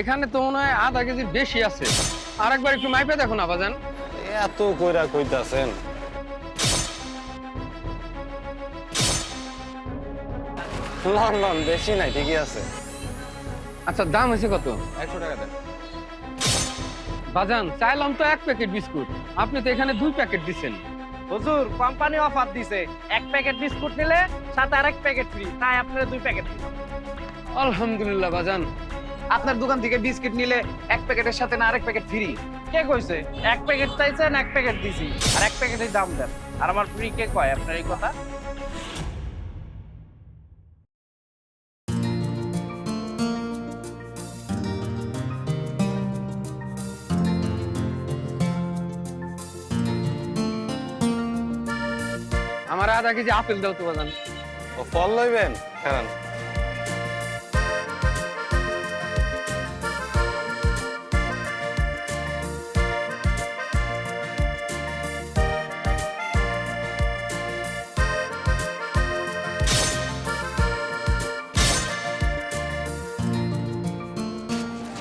এখানে তো মনে হয় আধা কেজির বেশি আছে। আর একবার একটু মাইপে দেখো না বাজান এত কইরা কইতাছেন। লন লন বেশি নাই ঠিকই আছে। আচ্ছা দাম হয়েছে কত? একশো টাকা দেন। বাজান চাইলাম তো এক প্যাকেট বিস্কুট। আপনি তো এখানে দুই প্যাকেট দিচ্ছেন হুজুর কোম্পানি অফার দিছে। এক প্যাকেট বিস্কুট নিলে সাথে আরেক প্যাকেট ফ্রি তাই আপনারা দুই প্যাকেট আলহামদুলিল্লাহ বাজান। আপনার দোকান থেকে বিস্কিট নিলে এক প্যাকেটের সাথে না আরেক প্যাকেট ফ্রি। কে কইছে? এক প্যাকেট চাইছেন, এক প্যাকেট দিছি। আর এক প্যাকেটের দাম দেন। আর আমার ফ্রি কে কয়? আপনার এই কথা? আমার আধা কেজি আপেল দাও তো, বাজান। ও ফল লইবেন? খারান।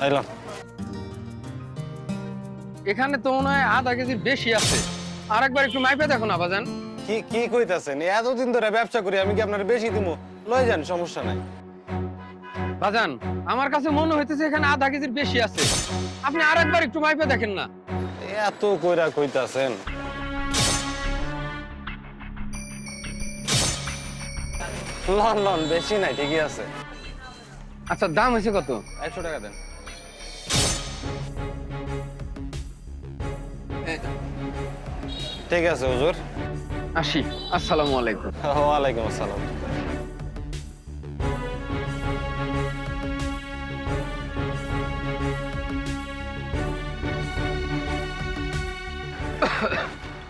আইলাম। এখানে তো মনে হয় আধা কেজির বেশি আছে। আর একবার একটু মাইপে দেখো না বাজান। কি কি কইতাছেন? এতদিন ধরে ব্যবসা করি আমি কি আপনার বেশি দিমু? লই যান সমস্যা নাই। বাজান আমার কাছে মনে হইতেছে এখানে আধা কেজির বেশি আছে। আপনি আর একবার একটু মাইপে দেখেন না। এত কইরা কইতাছেন। লন লন বেশি নাই ঠিকই আছে। আচ্ছা দাম হয়েছে কত? একশো টাকা দেন। ঠিক আছে হুজুর। আসি। আসসালামু আলাইকুম। ওয়ালাইকুম আসসালাম।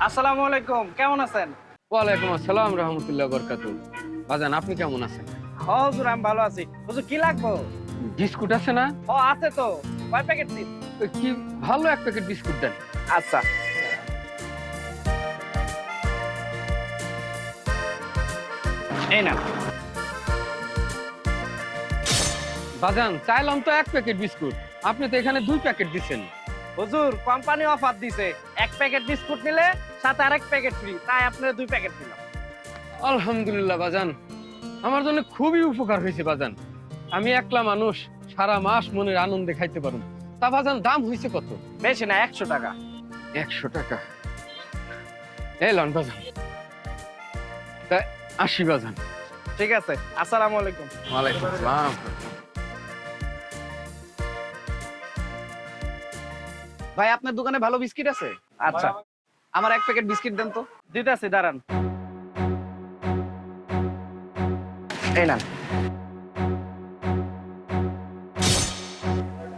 আসসালামু আলাইকুম কেমন আছেন? ওয়ালাইকুম আসসালাম রহমতুল্লাহ বরকাতু বাজান আপনি কেমন আছেন? হ হুজুর আমি ভালো আছি। হুজুর কি লাগবো? বিস্কুট আছে না? ও আছে তো। কয় প্যাকেট দিন কি ভালো এক প্যাকেট বিস্কুট দেন। আচ্ছা। এই না বাজান চাইলাম তো এক প্যাকেট বিস্কুট। আপনি তো এখানে দুই প্যাকেট দিচ্ছেন হুজুর কোম্পানি অফার দিছে। এক প্যাকেট বিস্কুট নিলে সাথে আরেক প্যাকেট ফ্রি তাই আপনারা দুই প্যাকেট দিলাম। আলহামদুলিল্লাহ বাজান। আমার জন্য খুবই উপকার হয়েছে বাজান। আমি একলা মানুষ সারা মাস মনের আনন্দে খাইতে পারুন তা বাজান দাম হয়েছে কত? বেশি না একশো টাকা। একশো টাকা। এই লন বাজান। তা আশি বাজান। ঠিক আছে আসসালামু আলাইকুম। ওয়ালাইকুম আসসালাম। ভাই আপনার দোকানে ভালো বিস্কিট আছে? আচ্ছা। আমার এক প্যাকেট বিস্কিট দেন তো। দিতেছি দাঁড়ান। এই না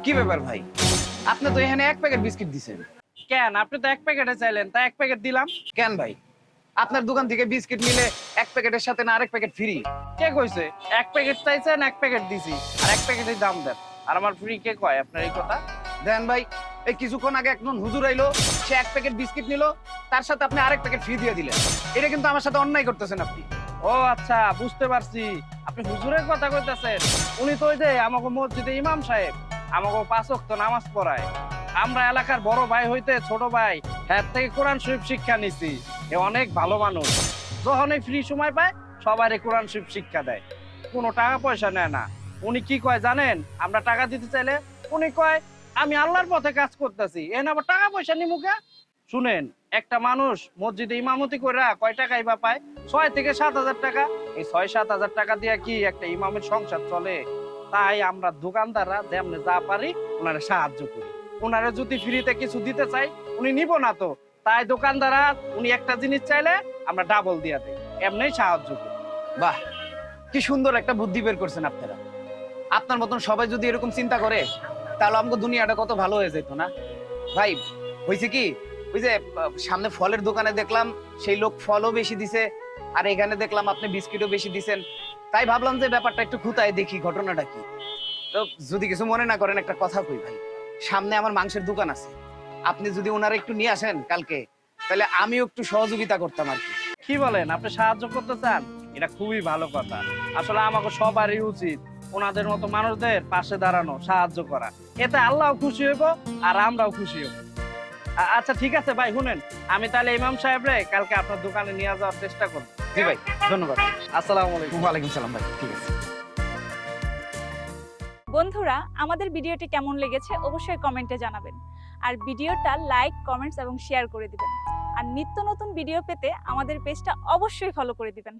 কি ব্যাপার ভাই? আপনি তো এখানে এক প্যাকেট বিস্কিট দিছেন। কেন? আপনি তো এক প্যাকেটে চাইলেন তা এক প্যাকেট দিলাম। কেন ভাই? আপনার দোকান থেকে বিস্কিট নিলে এক প্যাকেটের সাথে না আরেক প্যাকেট ফ্রি কে কইছে? এক প্যাকেট চাইছেন এক প্যাকেট দিছি। আর এক প্যাকেটের দাম দেন। আর আমার ফ্রি কে কয়? আপনার এই কথা? দেন ভাই এই কিছুক্ষণ আগে একজন হুজুর আইলো সে এক প্যাকেট বিস্কিট নিল তার সাথে আপনি আরেক প্যাকেট ফ্রি দিয়ে দিলেন। এটা কিন্তু আমার সাথে অন্যায় করতেছেন আপনি। ও আচ্ছা বুঝতে পারছি। আপনি হুজুরের কথা কইতাছেন। উনি তো ওই যে আমাকে মসজিদে ইমাম সাহেব। আমাকে পাঁচ ওয়াক্ত নামাজ পড়ায়। আমরা এলাকার বড় ভাই হইতে ছোট ভাই হ্যাঁ থেকে কোরআন শরীফ শিক্ষা নিছি। এ অনেক ভালো মানুষ। যখন ফ্রি সময় পায় সবারই কোরআন শরীফ শিক্ষা দেয়। কোনো টাকা পয়সা নেয় না। উনি কি কয় জানেন? আমরা টাকা দিতে চাইলে উনি কয়, আমি আল্লাহর পথে কাজ করতেছি। এন আবার টাকা পয়সা নি মুখে শুনেন, একটা মানুষ মসজিদে ইমামতি করে কয় টাকাই বা পায়? ছয় থেকে সাত হাজার টাকা। এই ছয় সাত হাজার টাকা দিয়ে কি একটা ইমামের সংসার চলে? তাই আমরা দোকানদাররা যেমনি যা পারি ওনারে সাহায্য করি। ওনারে যদি ফ্রিতে কিছু দিতে চাই, উনি নিব না তো। তাই দোকানদাররা, উনি একটা জিনিস চাইলে আমরা ডাবল দিয়া দেই। এমনি সাহায্য করি। বাহ! কি সুন্দর একটা বুদ্ধি বের করছেন আপনারা। আপনার মতন সবাই যদি এরকম চিন্তা করে, তাহলে আমাকে দুনিয়াটা কত ভালো হয়ে যেত না? ভাই হয়েছে কি? ওই যে সামনে ফলের দোকানে দেখলাম, সেই লোক ফলও বেশি দিছে, আর এখানে দেখলাম আপনি বিস্কিটও বেশি দিছেন। তাই ভাবলাম যে ব্যাপারটা একটু খুঁতায় দেখি, ঘটনাটা কি? তো যদি কিছু মনে না করেন একটা কথা কই ভাই। সামনে আমার মাংসের দোকান আছে। আপনি যদি ওনারা একটু নিয়ে আসেন কালকে, তাহলে আমিও একটু সহযোগিতা করতাম আর কি। কি বলেন, আপনি সাহায্য করতে চান? এটা খুবই ভালো কথা। আসলে আমাকে সবারই উচিত ওনাদের মতো মানুষদের পাশে দাঁড়ানো, সাহায্য করা। এতে আল্লাহ খুশি হইব আর আমরাও খুশি হইব। আচ্ছা ঠিক আছে ভাই শুনেন। আমি তাহলে ইমাম সাহেবরে কালকে আপনার দোকানে নিয়ে যাওয়ার চেষ্টা করব। জি ভাই ধন্যবাদ। আসসালামু আলাইকুম। ওয়ালাইকুম সালাম ভাই ঠিক আছে। বন্ধুরা আমাদের ভিডিওটি কেমন লেগেছে অবশ্যই কমেন্টে জানাবেন। আর ভিডিওটা লাইক কমেন্টস এবং শেয়ার করে দিবেন। আর নিত্য নতুন ভিডিও পেতে আমাদের পেজটা অবশ্যই ফলো করে দিবেন।